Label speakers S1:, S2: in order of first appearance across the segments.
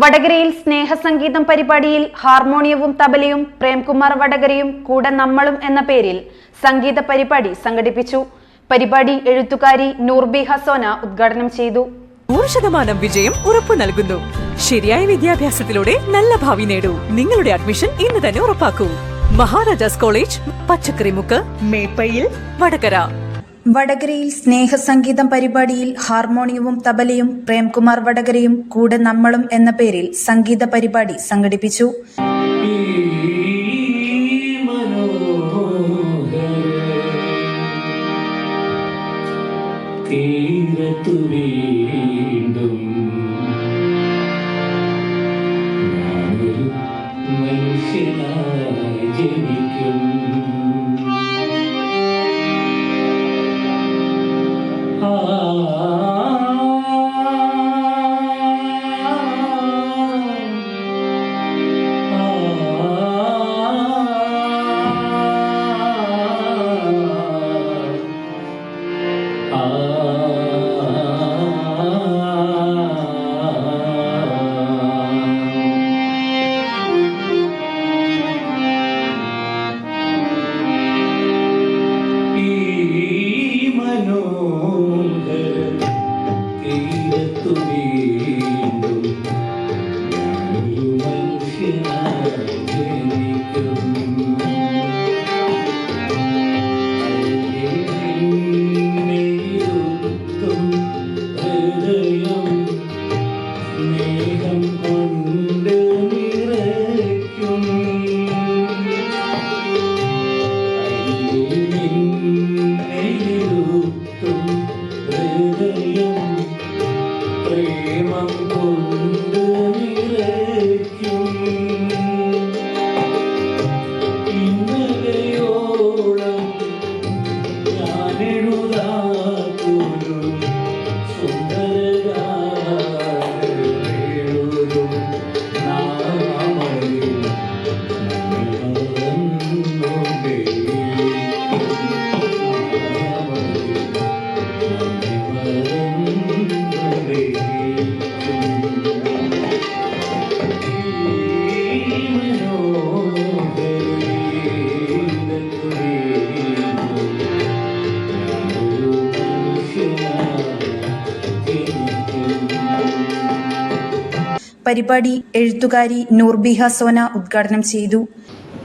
S1: വടകരയിൽ സ്നേഹസംഗീതം പരിപാടിയിൽ ഹാർമോണിയവും തബലയും പ്രേംകുമാർ വടകരയും കൂടെ നമ്മളും എന്ന പേരിൽ സംഗീത പരിപാടി സംഘടിപ്പിച്ചു. പരിപാടി എഴുത്തുകാരി നൂർബി ഹസോന ഉദ്ഘാടനം ചെയ്തു.
S2: നൂറ് ശതമാനം വിജയം ഉറപ്പു നൽകുന്നു. ശരിയായ വിദ്യാഭ്യാസത്തിലൂടെ നല്ല ഭാവി നേടൂ. നിങ്ങളുടെ അഡ്മിഷൻ ഇന്ന് തന്നെ ഉറപ്പാക്കൂ. മഹാരാജാസ് കോളേജ് പച്ചക്കറിമുക്ക് മേപ്പയിൽ വടകര.
S1: വടകരയിൽ സ്നേഹസംഗീതം പരിപാടിയിൽ ഹാർമോണിയവും തബലയും പ്രേംകുമാർ വടകരയും കൂടെ നമ്മളും എന്ന പേരിൽ സംഗീത പരിപാടി സംഘടിപ്പിച്ചു.
S3: തീരത്തു
S1: പരിപാടി എഴുത്തുകാരി നൂർബിഹ സോന ഉദ്ഘാടനം ചെയ്തു.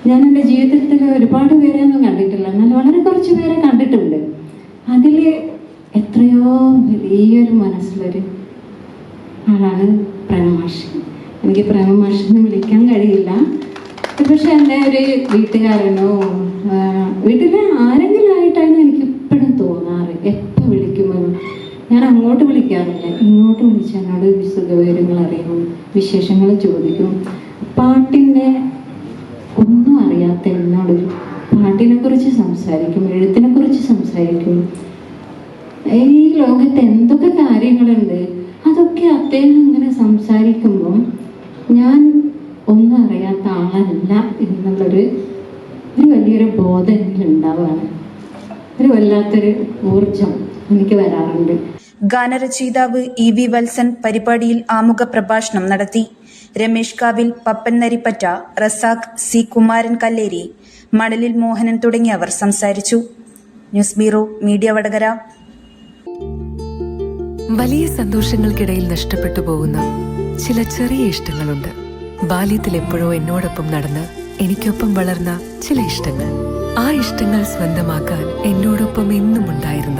S4: ഞാൻ എന്റെ ജീവിതത്തിൽ ഒരുപാട് പേരെയൊന്നും കണ്ടിട്ടില്ല. എന്നാൽ വളരെ കുറച്ച് പേരെ കണ്ടിട്ടുണ്ട്. അതിൽ എത്രയോ വലിയൊരു മനസ്സിലൊരു ആളാണ് പ്രേമമാഷ്. എനിക്ക് പ്രേമമാഷിനെ വിളിക്കാൻ കഴിയില്ല. പക്ഷെ എന്റെ ഒരു വീട്ടുകാരനോ വീട്ടിലെ ആരെങ്കിലും ആയിട്ടാണ് എനിക്ക് ഇപ്പോഴും തോന്നാറ് ഞാൻ അങ്ങോട്ട് വിളിക്കാറില്ല. ഇങ്ങോട്ട് വിളിച്ച് എന്നോട് സുഖവിവരങ്ങൾ അറിയും വിശേഷങ്ങൾ ചോദിക്കും. പാട്ടിന്റെ ഒന്നും അറിയാത്ത എന്നോട് പാട്ടിനെ കുറിച്ച് സംസാരിക്കും എഴുത്തിനെ കുറിച്ച് സംസാരിക്കും. ഈ ലോകത്ത് എന്തൊക്കെ കാര്യങ്ങളുണ്ട് അതൊക്കെ അദ്ദേഹം ഇങ്ങനെ സംസാരിക്കുമ്പോൾ ഞാൻ ഒന്നും അറിയാത്ത ആളല്ല എന്നുള്ളൊരു ഒരു വലിയൊരു ബോധം എന്നിൽ ഉണ്ടാവുകയാണ് ഒരു വല്ലാത്തൊരു ഊർജം എനിക്ക് വരാറുണ്ട്.
S1: ഗാനരചയിതാവ് ഇ വി വത്സൻ പരിപാടിയിൽ ആമുഖ പ്രഭാഷണം നടത്തി. രമേഷ് കാവിൽ പപ്പൻ നരിപ്പറ്റ റസാഖ് സി കുമാരൻ കല്ലേരി മണലിൽ മോഹനൻ തുടങ്ങിയവർ സംസാരിച്ചു. News bureau media Vadakara.
S5: വലിയ സന്തോഷങ്ങൾക്കിടയിൽ നഷ്ടപ്പെട്ടു പോകുന്ന ചില ചെറിയ ഇഷ്ടങ്ങളുണ്ട്. ബാല്യത്തിൽ എപ്പോഴോ എന്നോടൊപ്പം നടന്ന് എനിക്കൊപ്പം വളർന്ന ചില ഇഷ്ടങ്ങൾ. ആ ഇഷ്ടങ്ങൾ സ്വന്തമാക്കാൻ എന്നോടൊപ്പം എന്നും ഉണ്ടായിരുന്ന